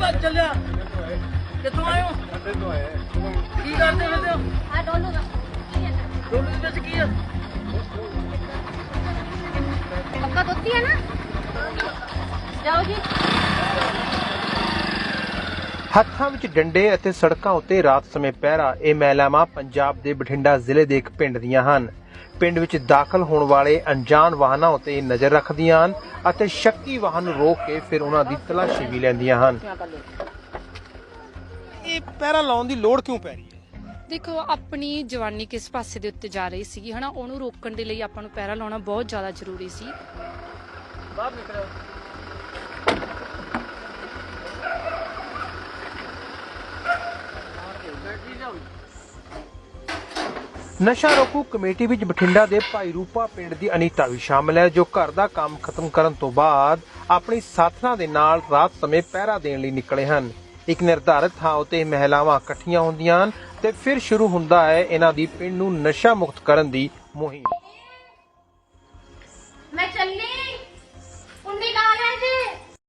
ਜਲਦੀ ਭੱਜ ਚੱਲਿਆ। ਕਿੱਥੋਂ ਆਏ ਹੋ? ਅੱਡੇ ਤੋਂ ਆਏ ਕੀ ਕਰਦੇ ਫਿਰਦੇ ਹੋ? ਆ ਡੋਲੂ ਦਾ। ਡੋਲੂ ਦੇ ਵਿੱਚ ਕੀ ਆ ਪੱਕਾ ਦੁੱਧੀ ਹੈ ਨਾ? ਜਾਓ ਜੀ। ਹੱਥਾਂ ਵਿੱਚ ਡੰਡੇ ਅਤੇ ਸੜਕਾਂ ਉੱਤੇ ਰਾਤ ਸਮੇਂ ਪਹਿਰਾ ਇਹ ਮਹਿਲਾਵਾਂ ਪੰਜਾਬ ਦੇ ਬਠਿੰਡਾ ਜ਼ਿਲ੍ਹੇ ਦੇ ਇੱਕ ਪਿੰਡ ਦੀਆਂ ਹਨ। ਪਿੰਡ ਵਿੱਚ ਦਾਖਲ ਹੋਣ ਵਾਲੇ ਅਣਜਾਣ ਵਾਹਨਾਂ ਉੱਤੇ ਨਜ਼ਰ ਰੱਖਦੀਆਂ ਹਨ ਅਤੇ ਸ਼ੱਕੀ ਵਾਹਨ ਨੂੰ ਰੋਕ ਕੇ ਫਿਰ ਉਹਨਾਂ ਦੀ ਤਲਾਸ਼ੀ ਵੀ ਲੈਂਦੀਆਂ ਹਨ। ਇਹ ਪਹਿਰਾ ਲਾਉਣ ਦੀ ਲੋੜ ਕਿਉਂ ਪੈ ਰਹੀ ਹੈ? ਦੇਖੋ ਆਪਣੀ ਜਵਾਨੀ ਕਿਸ ਪਾਸੇ ਦੇ ਉੱਤੇ ਜਾ ਰਹੀ ਸੀਗੀ ਹਨਾ? ਉਹਨੂੰ ਰੋਕਣ ਦੇ ਲਈ ਆਪਾਂ ਨੂੰ ਪਹਿਰਾ ਲਾਉਣਾ ਬਹੁਤ ਜ਼ਿਆਦਾ ਜ਼ਰੂਰੀ ਸੀ। ਬਾਹਰ ਨਸ਼ਾ ਰੋਕੂ ਕਮੇਟੀ ਵਿੱਚ ਬਠਿੰਡਾ ਦੇ ਭਾਈ ਰੂਪਾ ਪਿੰਡ ਦੀ ਅਨੀਤਾ ਵੀ ਸ਼ਾਮਲ ਹੈ, ਜੋ ਘਰ ਦਾ ਕੰਮ ਖਤਮ ਕਰਨ ਤੋਂ ਬਾਅਦ ਆਪਣੀ ਸਾਥਣਾ ਦੇ ਨਾਲ ਰਾਤ ਸਮੇਂ ਪਹਿਰਾ ਦੇਣ ਲਈ ਨਿਕਲੇ ਹਨ। ਇੱਕ ਨਿਰਧਾਰਿਤ ਥਾਂ ਉਤੇ ਮਹਿਲਾਵਾਂ ਇਕੱਠੀਆਂ ਹੁੰਦੀਆਂ ਹਨ ਤੇ ਫਿਰ ਸ਼ੁਰੂ ਹੁੰਦਾ ਹੈ ਇਹਨਾਂ ਦੀ ਪਿੰਡ ਨੂੰ ਨਸ਼ਾ ਮੁਕਤ ਕਰਨ ਦੀ ਮੁਹਿੰਮ।